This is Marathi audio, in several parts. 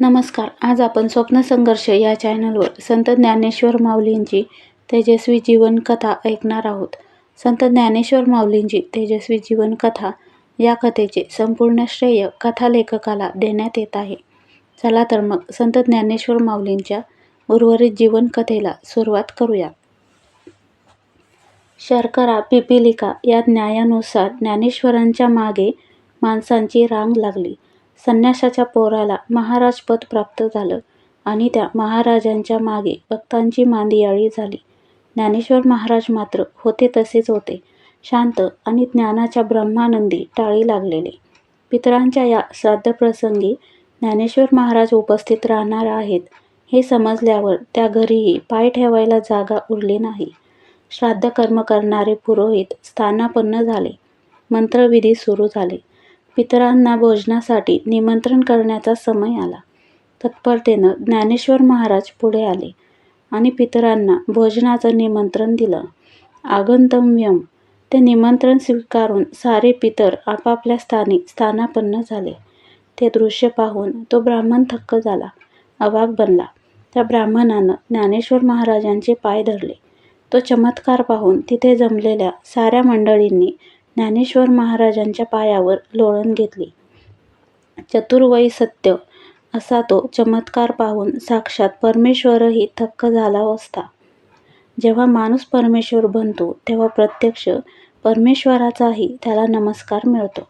नमस्कार. आज आपण स्वप्नसंघर्ष या चॅनलवर संत ज्ञानेश्वर माऊलींची तेजस्वी जीवनकथा ऐकणार आहोत. संत ज्ञानेश्वर माऊलींची तेजस्वी जीवनकथा या कथेचे संपूर्ण श्रेय कथालेखकाला देण्यात येत आहे. चला तर मग संत ज्ञानेश्वर माऊलींच्या उर्वरित जीवनकथेला सुरुवात करूया. शर्करा पिपिलिका या न्यायानुसार ज्ञानेश्वरांच्या मागे माणसांची रांग लागली. संन्याशाच्या पोराला महाराजपद प्राप्त झालं आणि त्या महाराजांच्या मागे भक्तांची मांदियाळी झाली. ज्ञानेश्वर महाराज मात्र होते तसेच होते. शांत आणि ज्ञानाच्या ब्रह्मानंदी टाळी लागलेले. पितरांच्या या श्राद्धप्रसंगी ज्ञानेश्वर महाराज उपस्थित राहणार आहेत हे समजल्यावर त्या घरीही पाय ठेवायला जागा उरली नाही. श्राद्ध कर्म करणारे पुरोहित स्थानापन्न झाले. मंत्रविधी सुरू झाले. पितरांना भोजनासाठी निमंत्रण करण्याचा समय आला. तत्परतेनं ज्ञानेश्वर महाराज पुढे आले आणि पितरांना भोजनाचं निमंत्रण दिलं. आगंतव्यम ते निमंत्रण स्वीकारून सारे पितर आपापल्या स्थानी स्थानापन्न झाले. ते दृश्य पाहून तो ब्राह्मण थक्क झाला. अवाक बनला. त्या ब्राह्मणानं ज्ञानेश्वर महाराजांचे पाय धरले. तो चमत्कार पाहून तिथे जमलेल्या साऱ्या मंडळींनी ज्ञानेश्वर महाराजांच्या पायावर लोळण घेतली. चतुर्वयी सत्य असा तो चमत्कार पाहून साक्षात परमेश्वरही थक्क झाला असता. जेव्हा माणूस परमेश्वर बनतो तेव्हा प्रत्यक्ष परमेश्वराचाही त्याला नमस्कार मिळतो.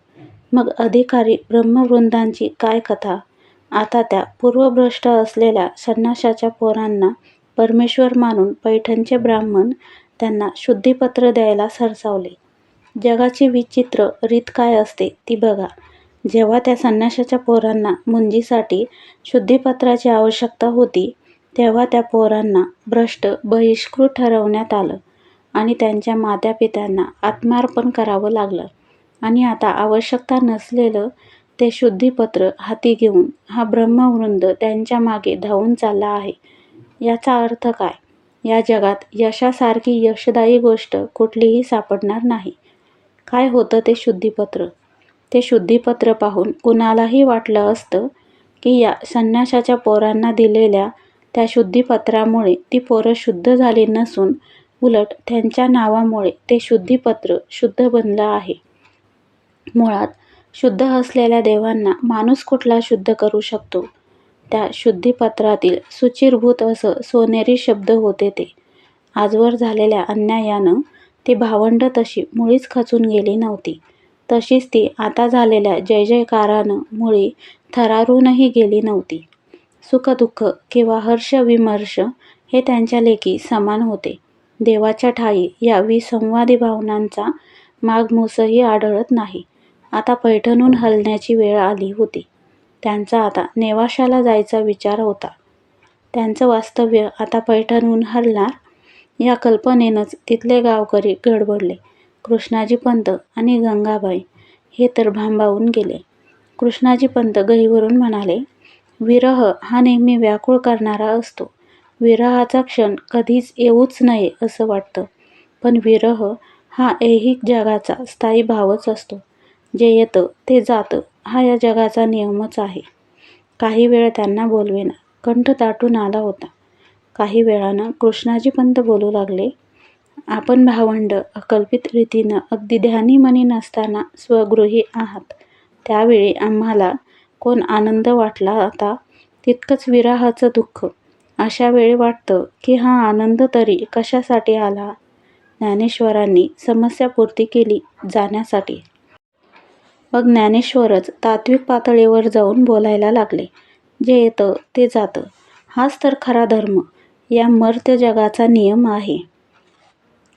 मग अधिकारी ब्रह्मवृंदांची काय कथा? आता त्या पूर्वभ्रष्ट असलेल्या संन्याशाच्या पोरांना परमेश्वर मानून पैठणचे ब्राह्मण त्यांना शुद्धीपत्र द्यायला सरसावले. जगाची विचित्र रीत काय असते ती बघा. जेव्हा त्या संन्याशाच्या पोरांना मुंजीसाठी शुद्धीपत्राची आवश्यकता होती तेव्हा त्या पोरांना भ्रष्ट बहिष्कृत ठरवण्यात आलं आणि त्यांच्या मातापित्यांना आत्मार्पण करावं लागलं. आणि आता आवश्यकता नसलेलं ते शुद्धीपत्र हाती घेऊन हा ब्रह्मवृंद त्यांच्या मागे धावून चालला आहे. याचा अर्थ काय? या जगात यशासारखी यशदायी गोष्ट कुठलीही सापडणार नाही. काय होतं ते शुद्धीपत्र? ते शुद्धीपत्र पाहून कुणालाही वाटलं असतं की या संन्याशाच्या पोरांना दिलेल्या त्या शुद्धीपत्रामुळे ती पोरं शुद्ध झाली नसून उलट त्यांच्या नावामुळे ते शुद्धीपत्र शुद्ध बनलं आहे. मुळात शुद्ध असलेल्या देवांना माणूस कुठला शुद्ध करू शकतो? त्या शुद्धीपत्रातील सुचिरभूत असं सोनेरी शब्द होते ते. आजवर झालेल्या अन्यायानं ती भावंड तशी मुळीच खचून गेली नव्हती. तशीच ती आता झालेल्या जयजयकारानं मुळी थरारूनही गेली नव्हती. सुखदुःख किंवा हर्षविमर्ष हे त्यांच्या लेखी समान होते. देवाच्या ठाई या विसंवादी भावनांचा मागमूसही आढळत नाही. आता पैठणहून हलण्याची वेळ आली होती. त्यांचा आता नेवाशाला जायचा विचार होता. त्यांचं वास्तव्य आता पैठणहून हलणार या कल्पनेनंच तिथले गावकरी गडबडले. कृष्णाजी पंत आणि गंगाबाई हे तर भांबावून गेले. कृष्णाजी पंत गहीवरून म्हणाले विरह हा नेहमी व्याकुळ करणारा असतो. विरहाचा क्षण कधीच येऊच नये असं वाटतं. पण विरह हा ऐहिक जगाचा स्थायी भावच असतो. जे येतं ते जातं हा या जगाचा नियमच आहे. काही वेळ त्यांना बोलवेना. कंठ दाटून आला होता. काही वेळानं कृष्णाजी पंत बोलू लागले. आपण भावंड अकल्पित रीतीनं अगदी ध्यानीमनी नसताना स्वगृही आहात. त्यावेळी आम्हाला कोण आनंद वाटला आता तितकंच विरहाचं दुःख. अशा वेळी वाटतं की हा आनंद तरी कशासाठी आला? ज्ञानेश्वरांनी समस्या पूर्ती केली जाण्यासाठी. मग ज्ञानेश्वरच तात्विक पातळीवर जाऊन बोलायला लागले. जे येतं ते जातं. हाच तर खरा धर्म. या मर्त्य जगाचा नियम आहे.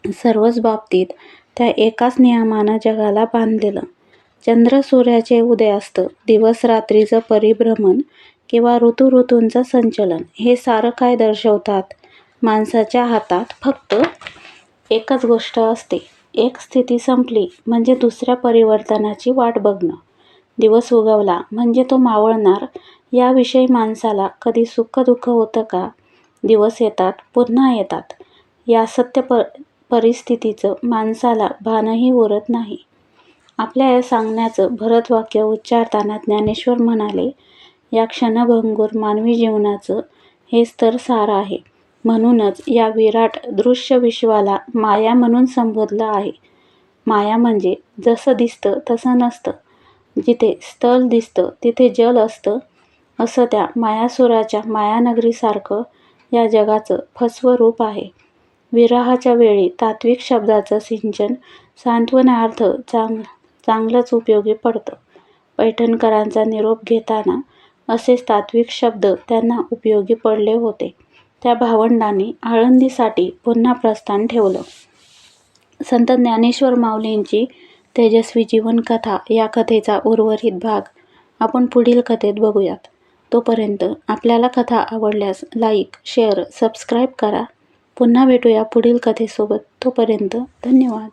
सर्वच बाबतीत त्या एकाच नियमानं जगाला बांधलेलं. चंद्र सूर्याचे उदयास्त दिवस रात्रीचं परिभ्रमण किंवा ऋतू ऋतूंचं संचलन. हे सारं काय दर्शवतात? माणसाच्या हातात फक्त एकच गोष्ट असते. एक स्थिती संपली म्हणजे दुसऱ्या परिवर्तनाची वाट बघणं. दिवस उगवला म्हणजे तो मावळणार. याविषयी माणसाला कधी सुख दुःख होतं का? दिवस येतात पुन्हा येतात या सत्य प परिस्थितीचं माणसाला भानही उरत नाही आपल्या या सांगण्याचं भरतवाक्य उच्चारताना ज्ञानेश्वर म्हणाले या क्षणभंगूर मानवी जीवनाचं हेच तर सार आहे. म्हणूनच या विराट दृश्य विश्वाला माया म्हणून संबोधलं आहे. माया म्हणजे जसं दिसतं तसं नसतं. जिथे स्थल दिसतं तिथे जल असतं असं त्या मायासुराच्या मायानगरीसारखं या जगाचं फसवं रूप आहे. विरहाच्या वेळी तात्विक शब्दाचं सिंचन सांत्वनार्थ चांगलंच उपयोगी पडतं. पैठणकरांचा निरोप घेताना असेच तात्विक शब्द त्यांना उपयोगी पडले होते. त्या भावंडांनी आळंदीसाठी पुन्हा प्रस्थान ठेवलं. संत ज्ञानेश्वर माऊलींची तेजस्वी जीवनकथा या कथेचा उर्वरित भाग आपण पुढील कथेत बघूयात. तोपर्यंत आपल्याला कथा आवडल्यास लाईक, शेअर, सबस्क्राईब करा. पुन्हा भेटूया पुढील कथेसोबत. तोपर्यंत धन्यवाद.